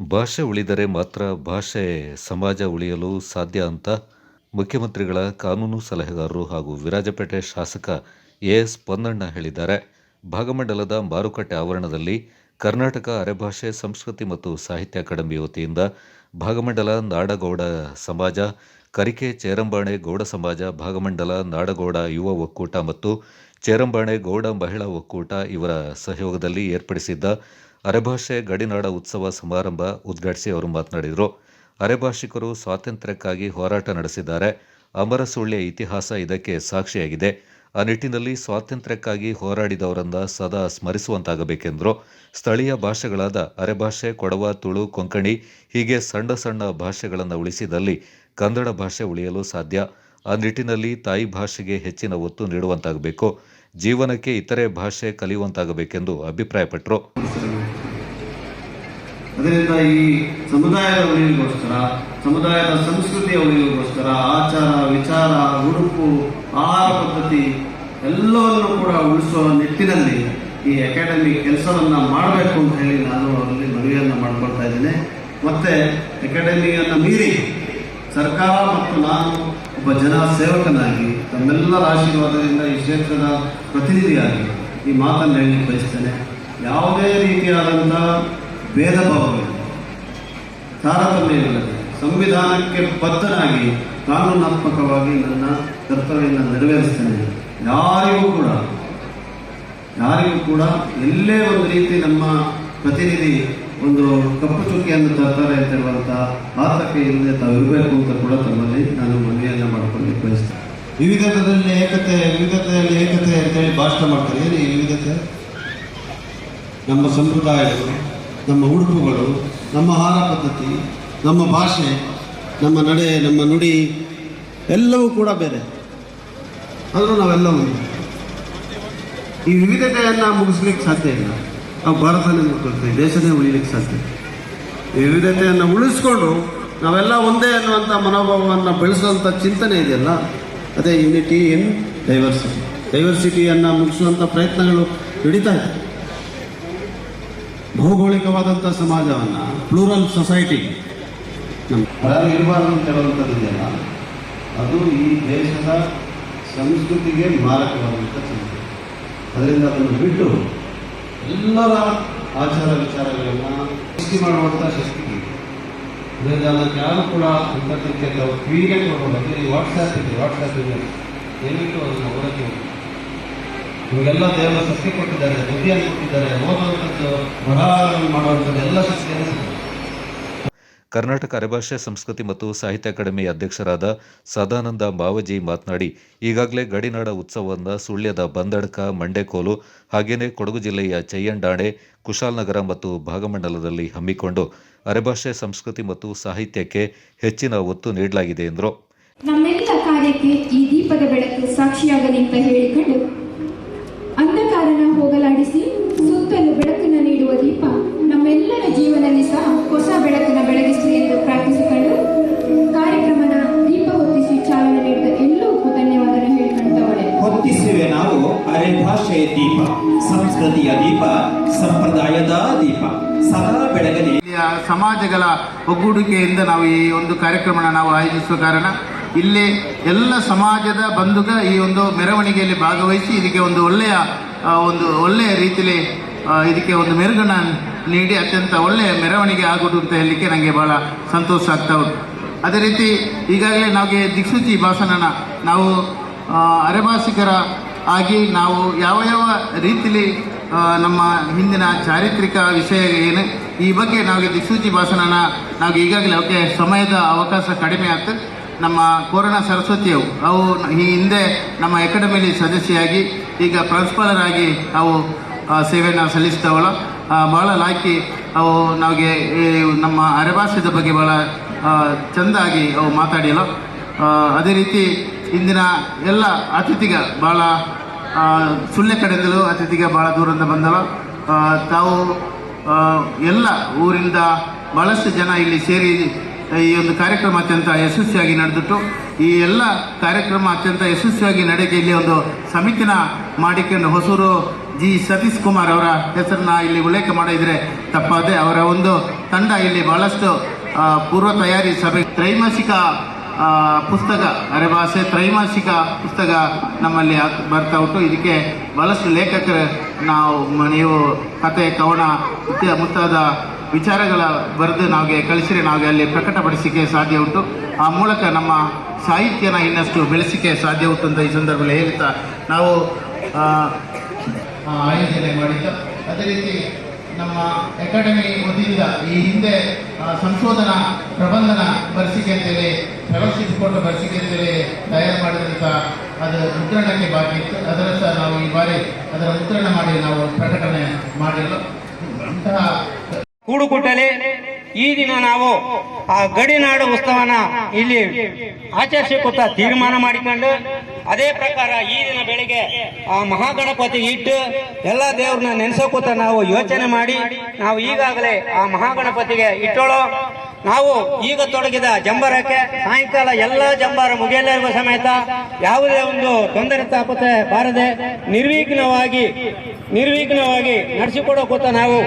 ಭಾಷೆ ಉಳಿದರೆ ಮಾತ್ರ ಭಾಷೆ ಸಮಾಜ ಉಳಿಯಲು ಸಾಧ್ಯ ಅಂತ ಮುಖ್ಯಮಂತ್ರಿಗಳ ಕಾನೂನು ಸಲಹೆಗಾರರು ಹಾಗೂ ವಿರಾಜಪೇಟೆ ಶಾಸಕ ಎ ಎಸ್ ಪೊನ್ನಣ್ಣ ಹೇಳಿದ್ದಾರೆ. ಭಾಗಮಂಡಲದ ಮಾರುಕಟ್ಟೆ ಆವರಣದಲ್ಲಿ ಕರ್ನಾಟಕ ಅರೆಭಾಷೆ, ಸಂಸ್ಕೃತಿ ಮತ್ತು ಸಾಹಿತ್ಯ ಅಕಾಡೆಮಿ ವತಿಯಿಂದ ಭಾಗಮಂಡಲ ನಾಡಗೌಡ ಸಮಾಜ, ಕರಿಕೆ ಚೇರಂಬಾಣೆ ಗೌಡ ಸಮಾಜ, ಭಾಗಮಂಡಲ ನಾಡಗೌಡ ಯುವ ಒಕ್ಕೂಟ ಮತ್ತು ಚೇರಂಬಾಣೆ ಗೌಡ ಮಹಿಳಾ ಒಕ್ಕೂಟ ಇವರ ಸಹಯೋಗದಲ್ಲಿ ಏರ್ಪಡಿಸಿದ್ದ ಅರೆಭಾಷೆ ಗಡಿನಾಡ ಉತ್ಸವ ಸಮಾರಂಭ ಉದ್ಘಾಟಿಸಿ ಅವರು ಮಾತನಾಡಿದರು. ಅರೆಭಾಷಿಕರು ಸ್ವಾತಂತ್ರ್ಯಕ್ಕಾಗಿ ಹೋರಾಟ ನಡೆಸಿದ್ದಾರೆ. ಅಮರ ಸುಳ್ಯ ಇತಿಹಾಸ ಇದಕ್ಕೆ ಸಾಕ್ಷಿಯಾಗಿದೆ. ಆ ನಿಟ್ಟಿನಲ್ಲಿ ಸ್ವಾತಂತ್ರ್ಯಕ್ಕಾಗಿ ಹೋರಾಡಿದವರನ್ನ ಸದಾ ಸ್ಮರಿಸುವಂತಾಗಬೇಕೆಂದರು. ಸ್ಥಳೀಯ ಭಾಷೆಗಳಾದ ಅರೆಭಾಷೆ, ಕೊಡವ, ತುಳು, ಕೊಂಕಣಿ ಹೀಗೆ ಸಣ್ಣ ಸಣ್ಣ ಭಾಷೆಗಳನ್ನು ಉಳಿಸಿದಲ್ಲಿ ಕನ್ನಡ ಭಾಷೆ ಉಳಿಯಲು ಸಾಧ್ಯ. ಆ ನಿಟ್ಟಿನಲ್ಲಿ ತಾಯಿ ಭಾಷೆಗೆ ಹೆಚ್ಚಿನ ಒತ್ತು ನೀಡುವಂತಾಗಬೇಕು. ಜೀವನಕ್ಕೆ ಇತರೆ ಭಾಷೆ ಕಲಿಯುವಂತಾಗಬೇಕೆಂದು ಅಭಿಪ್ರಾಯಪಟ್ಟರು. ಅದರಿಂದ ಈ ಸಮುದಾಯದ ಉಳಿವಿಗೋಸ್ಕರ, ಸಮುದಾಯದ ಸಂಸ್ಕೃತಿಯ ಉಳಿವಿಗೋಸ್ಕರ, ಆಚಾರ, ವಿಚಾರ ಉಡುಪು ಆಹಾರ ಪದ್ಧತಿ ಎಲ್ಲವನ್ನು ಕೂಡ ಉಳಿಸುವ ನಿಟ್ಟಿನಲ್ಲಿ ಈ ಅಕಾಡೆಮಿ ಕೆಲಸವನ್ನ ಮಾಡಬೇಕು ಅಂತ ಹೇಳಿ ನಾನು ಅವರಲ್ಲಿ ಮನವಿಯನ್ನ ಮಾಡ್ಕೊಳ್ತಾ ಇದ್ದೇನೆ. ಮತ್ತೆ ಅಕಾಡೆಮಿಯನ್ನು ಮೀರಿ ಸರ್ಕಾರ ಮತ್ತು ನಾನು ಒಬ್ಬ ಜನ ಸೇವಕನಾಗಿ ತಮ್ಮೆಲ್ಲರ ಆಶೀರ್ವಾದದಿಂದ ಈ ಕ್ಷೇತ್ರದ ಪ್ರತಿನಿಧಿಯಾಗಿ ಈ ಮಾತನ್ನು ಹೇಳಿ ಬಯಸ್ತೇನೆ. ಯಾವುದೇ ರೀತಿಯಾದಂಥ ಭೇದ ಭಾವವಿಲ್ಲ ತಾರತಮ್ಯವಿಲ್ಲದೆ ಸಂವಿಧಾನಕ್ಕೆ ಬದ್ಧನಾಗಿ ಕಾನೂನಾತ್ಮಕವಾಗಿ ನನ್ನ ಕರ್ತವ್ಯವನ್ನು ನೆರವೇರಿಸ್ತೇನೆ. ಯಾರಿಗೂ ಕೂಡ ಯಾರಿಗೂ ಕೂಡ ಎಲ್ಲೇ ಒಂದು ರೀತಿ ನಮ್ಮ ಪ್ರತಿನಿಧಿ ಒಂದು ಕಪ್ಪು ಚುಕ್ಕಿಯನ್ನು ತರ್ತಾರೆ ಅಂತ ಹೇಳುವಂಥ ಆತಕ್ಕೆ ಇಲ್ಲದೆ ತಾವು ಇರಬೇಕು ಅಂತ ಕೂಡ ತಮ್ಮಲ್ಲಿ ನಾನು ಮನವಿಯನ್ನು ಮಾಡಿಕೊಂಡು ಬಯಸ್ತೇನೆ. ವಿವಿಧತೆಯಲ್ಲಿ ಏಕತೆ ವಿವಿಧತೆಯಲ್ಲಿ ಏಕತೆ ಅಂತೇಳಿ ಭಾಷಣ ಮಾಡ್ತಾರೆ. ಏನು ವಿವಿಧತೆ? ನಮ್ಮ ಸಂಪ್ರದಾಯಗಳು ನಮ್ಮ ಉಡುಪುಗಳು, ನಮ್ಮ ಆಹಾರ ಪದ್ಧತಿ, ನಮ್ಮ ಭಾಷೆ, ನಮ್ಮ ನಡೆ, ನಮ್ಮ ನುಡಿ, ಎಲ್ಲವೂ ಕೂಡ ಬೇರೆ. ಆದರೂ ನಾವೆಲ್ಲ ಒಂದು. ಈ ವಿವಿಧತೆಯನ್ನು ಮುಗಿಸ್ಲಿಕ್ಕೆ ಸಾಧ್ಯ ಇಲ್ಲ. ನಾವು ಭಾರತನೇ ಮುಗಿಸ್ತೀವಿ ದೇಶನೇ ಉಳಿಲಿಕ್ಕೆ ಸಾಧ್ಯ ಈ ವಿವಿಧತೆಯನ್ನು ಉಳಿಸ್ಕೊಂಡು ನಾವೆಲ್ಲ ಒಂದೇ ಅನ್ನುವಂಥ ಮನೋಭಾವವನ್ನು ಬೆಳೆಸುವಂಥ ಚಿಂತನೆ ಇದೆಯಲ್ಲ? ಅದೇ ಯುನಿಟಿ ಇನ್ ಡೈವರ್ಸಿಟಿ ಡೈವರ್ಸಿಟಿಯನ್ನು ಮುಗಿಸುವಂಥ ಪ್ರಯತ್ನಗಳು ನಡೀತಾ ಇದೆ. ಭೌಗೋಳಿಕವಾದಂಥ ಸಮಾಜವನ್ನು ಪ್ಲೂರಲ್ ಸೊಸೈಟಿ ನಮ್ಮ ಇರಬಾರ್ದು ಅಂತ ಹೇಳುವಂಥದ್ದಿದೆಯಲ್ಲ ಅದು ಈ ದೇಶದ ಸಂಸ್ಕೃತಿಗೆ ಮಾರಕವಾದಂಥ ಸಂಸ್ಕೃತಿ. ಅದರಿಂದ ಅದನ್ನು ಬಿಟ್ಟು ಎಲ್ಲರ ಆಚಾರ ವಿಚಾರಗಳನ್ನು ಸೃಷ್ಟಿ ಮಾಡುವಂಥ ಶಕ್ತಿ ಅದರಿಂದ ಅದಕ್ಕೆ ಯಾರು ಕೂಡ ಅಂತರ್ಜಕ್ಕೆ ಕಿವಿಗೆ ಕೊಡಬಹುದು ಈ ವಾಟ್ಸ್ಆ್ಯಪ್ ಇದೆ ವಾಟ್ಸ್ಆ್ಯಪ್ ಇದೆ. ದಯವಿಟ್ಟು ಅದನ್ನು ಇವಾಗೆಲ್ಲ ದೇವರು ಶಕ್ತಿ ಕೊಟ್ಟಿದ್ದಾರೆ ಬುದ್ಧಿಯನ್ನು ಕೊಟ್ಟಿದ್ದಾರೆ ಓದುವಂಥದ್ದು ಬರಹ ಮಾಡುವಂಥದ್ದು ಎಲ್ಲ ಶಕ್ತಿಯನ್ನು. ಕರ್ನಾಟಕ ಅರೆಭಾಷೆ ಸಂಸ್ಕೃತಿ ಮತ್ತು ಸಾಹಿತ್ಯ ಅಕಾಡೆಮಿ ಅಧ್ಯಕ್ಷರಾದ ಸದಾನಂದ ಮಾವಜಿ ಮಾತನಾಡಿ ಈಗಾಗಲೇ ಗಡಿನಾಡ ಉತ್ಸವವನ್ನು ಸುಳ್ಯದ ಬಂದಡ್ಕ ಮಂಡೆಕೋಲು ಹಾಗೆಯೇ ಕೊಡಗು ಜಿಲ್ಲೆಯ ಚಯ್ಯಂಡಾಣೆ ಕುಶಾಲನಗರ ಮತ್ತು ಭಾಗಮಂಡಲದಲ್ಲಿ ಹಮ್ಮಿಕೊಂಡು ಅರೆಭಾಷೆ ಸಂಸ್ಕೃತಿ ಮತ್ತು ಸಾಹಿತ್ಯಕ್ಕೆ ಹೆಚ್ಚಿನ ಒತ್ತು ನೀಡಲಾಗಿದೆ ಎಂದರು ನಮ್ಮೆಲ್ಲ ಕಾರ್ಯಕ್ಕೆ ಈ ದೀಪದ ಬೆಳಕು ಸಾಕ್ಷಿಯಾಗಲಿ ಅಂತ ಹೇಳಿಕೊಂಡು ಹೋಗಲಾಡಿಸಿ ಸುತ್ತಲೂ ಬೆಳಕನ್ನು ನೀಡುವ ದೀಪ ನಮ್ಮೆಲ್ಲರ ಜೀವನದಲ್ಲಿ ಸಹ ಹೊಸ ಬೆಳಕನ್ನು ಬೆಳಗಿಸಲಿ ಎಂದು ಪ್ರಾರ್ಥಿಸಿಕೊಂಡು ಕಾರ್ಯಕ್ರಮದ ದೀಪ ಹೊತ್ತಿಸಿ ಚಾಲನೆ ನೀಡಿದ ಎಲ್ಲರಿಗೂ ಧನ್ಯವಾದ ಹೇಳ್ಕೊಂಡವಳೆ ಹೊತ್ತಿಸುವೆ ನಾವು ಅರೆ ಭಾಷೆಯ ದೀಪ ಸಂಸ್ಕೃತಿಯ ದೀಪ ಸಂಪ್ರದಾಯದ ದೀಪ. ಸದಾ ಬೆಳಗಲಿ. ಸಮಾಜಗಳ ಒಗ್ಗೂಡಿಕೆಯಿಂದ ನಾವು ಈ ಒಂದು ಕಾರ್ಯಕ್ರಮನ ನಾವು ಆಯೋಜಿಸುವ ಕಾರಣ ಇಲ್ಲಿ ಎಲ್ಲ ಸಮಾಜದ ಬಂಧುಗ ಈ ಒಂದು ಮೆರವಣಿಗೆಯಲ್ಲಿ ಭಾಗವಹಿಸಿ ಇದಕ್ಕೆ ಒಂದು ಒಳ್ಳೆಯ ಒಂದು ಒಳ್ಳೆಯ ರೀತಿಯಲ್ಲಿ ಇದಕ್ಕೆ ಒಂದು ಮೆರುಗನ್ನ ನೀಡಿ ಅತ್ಯಂತ ಒಳ್ಳೆಯ ಮೆರವಣಿಗೆ ಆಗುವುದು ಅಂತ ಹೇಳಲಿಕ್ಕೆ ನನಗೆ ಬಹಳ ಸಂತೋಷ ಆಗ್ತಾ ಉಂಟು. ಅದೇ ರೀತಿ ಈಗಾಗಲೇ ನಮಗೆ ದಿಕ್ಸೂಚಿ ಭಾಷಣನ ನಾವು ಅರೆಭಾಷಿಕರ ಆಗಿ ನಾವು ಯಾವ ಯಾವ ರೀತಿಯಲ್ಲಿ ನಮ್ಮ ಹಿಂದಿನ ಚಾರಿತ್ರಿಕ ವಿಷಯ ಏನು, ಈ ಬಗ್ಗೆ ನಮಗೆ ದಿಕ್ಸೂಚಿ ಭಾಷಣನ ನಾವು ಈಗಾಗಲೇ ಅವಕ್ಕೆ ಸಮಯದ ಅವಕಾಶ ಕಡಿಮೆ ಆಗ್ತದೆ ನಮ್ಮ ಕೋರಣ ಸರಸ್ವತಿಯವು ಅವು ಈ ಹಿಂದೆ ನಮ್ಮ ಅಕಾಡೆಮಿಯಲ್ಲಿ ಸದಸ್ಯೆಯಾಗಿ ಈಗ ಪ್ರಿನ್ಸಿಪಾಲರ್ ಆಗಿ ಅವು ಆ, ಸೇವೆಯನ್ನು ಸಲ್ಲಿಸಿದವಳು ಆ, ಬಹಳ ಲಾಯ್ಕಿ ಅವು ನಮಗೆ ನಮ್ಮ ಅರೆಭಾಷೆದ ಬಗ್ಗೆ ಬಹಳ ಚಂದಾಗಿ ಅವು ಮಾತಾಡಿಲ್ಲ. ಅದೇ ರೀತಿ ಇಂದಿನ ಎಲ್ಲ ಅತಿಥಿಗ ಭಾಳ ಸುಳ್ಳೆ ಕಡೆಯಿಂದಲೂ ಅತಿಥಿಗ ಭಾಳ ದೂರದಿಂದ ಬಂದಳು ತಾವು ಎಲ್ಲ ಊರಿಂದ ಬಹಳಷ್ಟು ಜನ ಇಲ್ಲಿ ಸೇರಿ ಈ ಒಂದು ಕಾರ್ಯಕ್ರಮ ಅತ್ಯಂತ ಯಶಸ್ವಿಯಾಗಿ ನಡೆದಿಟ್ಟು ಈ ಎಲ್ಲ ಕಾರ್ಯಕ್ರಮ ಅತ್ಯಂತ ಯಶಸ್ವಿಯಾಗಿ ನಡೆಗೆ ಇಲ್ಲಿ ಒಂದು ಸಮಿತಿನ ಮಾಡಿಕೊಂಡು ಹೊಸೂರು ಜಿ ಸತೀಶ್ ಕುಮಾರ್ ಅವರ ಹೆಸರನ್ನ ಇಲ್ಲಿ ಉಲ್ಲೇಖ ಮಾಡಿದರೆ ತಪ್ಪದೆ ಅವರ ಒಂದು ತಂಡ ಇಲ್ಲಿ ಬಹಳಷ್ಟು ಪೂರ್ವ ತಯಾರಿ ಸಭೆ, ತ್ರೈಮಾಸಿಕ ಪುಸ್ತಕ ಪುಸ್ತಕ ಅರೆಭಾಷೆ ತ್ರೈಮಾಸಿಕ ಪುಸ್ತಕ ನಮ್ಮಲ್ಲಿ ಬರ್ತಾ ಉಂಟು. ಇದಕ್ಕೆ ಬಹಳಷ್ಟು ಲೇಖಕರು ನಾವು ನೀವು ಕತೆ ಕವನ ಮುಂತಾದ ವಿಚಾರಗಳ ಬರೆದು ನಮಗೆ ಕಳಿಸಿದ್ರೆ ನಾವು ಅಲ್ಲಿ ಪ್ರಕಟಪಡಿಸಿಕೆ ಸಾಧ್ಯ ಉಂಟು. ಆ ಮೂಲಕ ನಮ್ಮ ಸಾಹಿತ್ಯನ ಇನ್ನಷ್ಟು ಬೆಳೆಸಿಕೆ ಸಾಧ್ಯ ಉಂಟು ಅಂತ ಈ ಸಂದರ್ಭದಲ್ಲಿ ಹೇಳ್ತಾ ನಾವು ಆಯೋಜನೆ ಮಾಡಿದ್ದು. ಅದೇ ರೀತಿ ನಮ್ಮ ಅಕಾಡೆಮಿ ವತಿಯಿಂದ ಈ ಹಿಂದೆ ಸಂಶೋಧನಾ ಪ್ರಬಂಧನ ಬರೆಸಿಕೆ ಅಂತೇಳಿ ಫೆಲೋಶಿಪ್ ಕೊಟ್ಟು ಬರೆಸಿಕೆ ಅಂತೇಳಿ ತಯಾರು ಮಾಡಿದಂಥ ಅದು ಮುದ್ರಣಕ್ಕೆ ಬಾಕಿ ಇತ್ತು. ಅದರ ಸಹ ನಾವು ಈ ಬಾರಿ ಅದರ ಮುದ್ರಣ ಮಾಡಿ ನಾವು ಪ್ರಕಟಣೆ ಮಾಡಿಲ್ಲ ಅಂತಹ ಕೂಡುಕುಟ್ಟಲೆ ಈ ದಿನ ನಾವು ಆ ಗಡಿನಾಡು ಉತ್ಸವನ ಇಲ್ಲಿ ಆಚರಿಸಿಕೊತ್ತ ತೀರ್ಮಾನ ಮಾಡಿಕೊಂಡು ಅದೇ ಪ್ರಕಾರ ಈ ದಿನ ಬೆಳಿಗ್ಗೆ ಆ ಮಹಾಗಣಪತಿ ಇಟ್ಟು ಎಲ್ಲ ದೇವ್ರನ್ನ ನೆನೆಸೋಕೂತ ನಾವು ಯೋಚನೆ ಮಾಡಿ ನಾವು ಈಗಾಗಲೇ ಆ ಮಹಾಗಣಪತಿಗೆ ಇಟ್ಟೋಳೋ. ನಾವು ಈಗ ತೊಡಗಿದ ಜಂಬರಕ್ಕೆ ಸಾಯಂಕಾಲ ಎಲ್ಲ ಜಂಬಾರ ಮುಗಿಯಲಿರುವ ಸಮೇತ ಯಾವುದೇ ಒಂದು ತೊಂದರೆ ತಾಪತೆ ಬಾರದೆ ನಿರ್ವಿಘ್ನವಾಗಿ ನಿರ್ವಿಘ್ನವಾಗಿ ನಡೆಸಿಕೊಡೋ ಕೂತ ನಾವು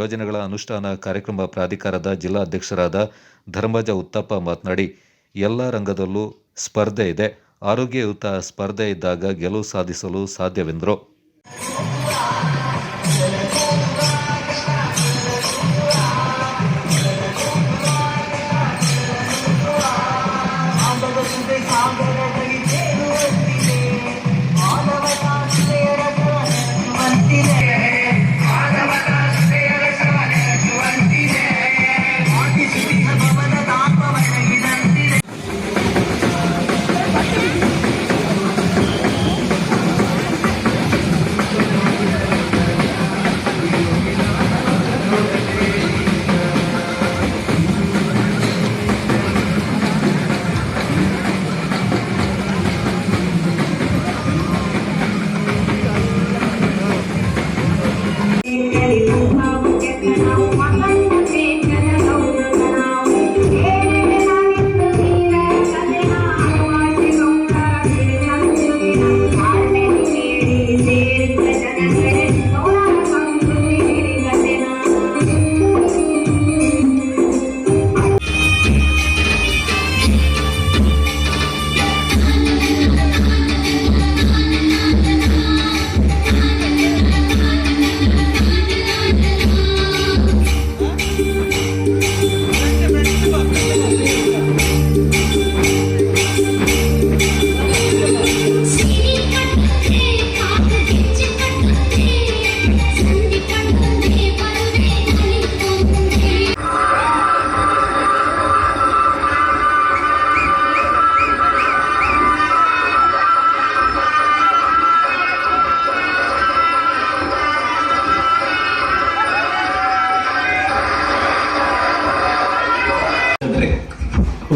ಯೋಜನೆಗಳ ಅನುಷ್ಠಾನ ಕಾರ್ಯಕ್ರಮ ಪ್ರಾಧಿಕಾರದ ಜಿಲ್ಲಾ ಅಧ್ಯಕ್ಷರಾದ ಧರ್ಮಜ ಉತ್ತಪ್ಪ ಮಾತನಾಡಿ, ಎಲ್ಲ ರಂಗದಲ್ಲೂ ಸ್ಪರ್ಧೆ ಇದೆ. ಆರೋಗ್ಯಯುತ ಸ್ಪರ್ಧೆ ಇದ್ದಾಗ ಗೆಲುವು ಸಾಧಿಸಲು ಸಾಧ್ಯವೆಂದರು.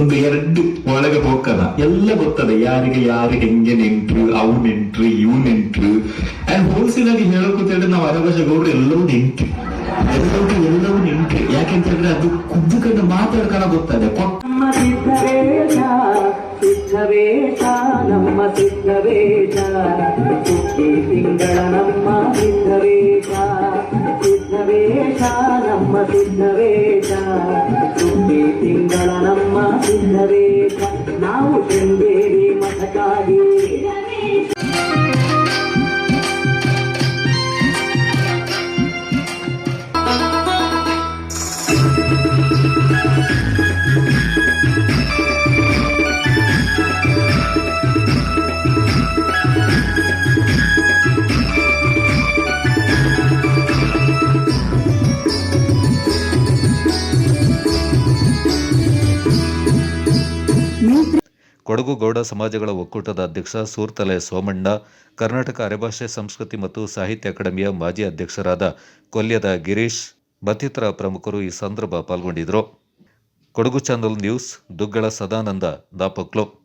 ಒಂದು ಎರಡು ಒಳಗೆ ಹೋಗದ ಎಲ್ಲ ಗೊತ್ತದೆ, ಯಾರಿಗೆ ಯಾರು ಹೆಂಗೆ ನೆಂಟ್ರು, ಅವು ನೆಂಟ್ರು, ಇವ್ ನೆಂಟ್ರು. ಅಂಡ್ ಹೋಲ್ಸೇಲ್ ಆಗಿ ಹೇಳೋಕೆ ಹೇಳಿದ್ರೆ ನಾವು ಅರಭಾಷೆ ಗೌಡ್ರು ಎಲ್ಲರೂ ನೆಂಟ್ರು. ಎಲ್ಲವೂ ಎಲ್ಲವೂ ನೆಂಟ್ರು. ಯಾಕೆಂತ ಹೇಳಿದ್ರೆ ಅದು ಕುದ್ದುಕೊಂಡು ಮಾತಾಡ್ಕೊಳ ಗೊತ್ತದೆ. ಕೊಟ್ಟ ನಮ್ಮ ಸುಗ್ಗಿ ತಿಂಗಳ ನಮ್ಮ ಸಿದ್ಧವೇಶ ನಮ್ಮ ಸಿದ್ಧವೇಶ ಸುಗ್ಗಿ ತಿಂಗಳ ನಮ್ಮ ಸಿದ್ಧವೇಶ ನಾವು ಶೃಂಗೇರಿ ಮಠಕ್ಕಾಗಿ ಕೊಡಗು ಗೌಡ ಸಮಾಜಗಳ ಒಕ್ಕೂಟದ ಅಧ್ಯಕ್ಷ ಸೂರ್ತಲೆ ಸೋಮಣ್ಣ, ಕರ್ನಾಟಕ ಅರೆಭಾಷೆ, ಸಂಸ್ಕೃತಿ ಮತ್ತು ಸಾಹಿತ್ಯ ಅಕಾಡೆಮಿಯ ಮಾಜಿ ಅಧ್ಯಕ್ಷರಾದ ಕೊಲ್ಯದ ಗಿರೀಶ್ ಮತ್ತಿತರ ಪ್ರಮುಖರು ಈ ಸಂದರ್ಭ ಪಾಲ್ಗೊಂಡಿದ್ದರು. Kodagu channel news, Duggala Sadananda, ದಾಪಕ್ಲು.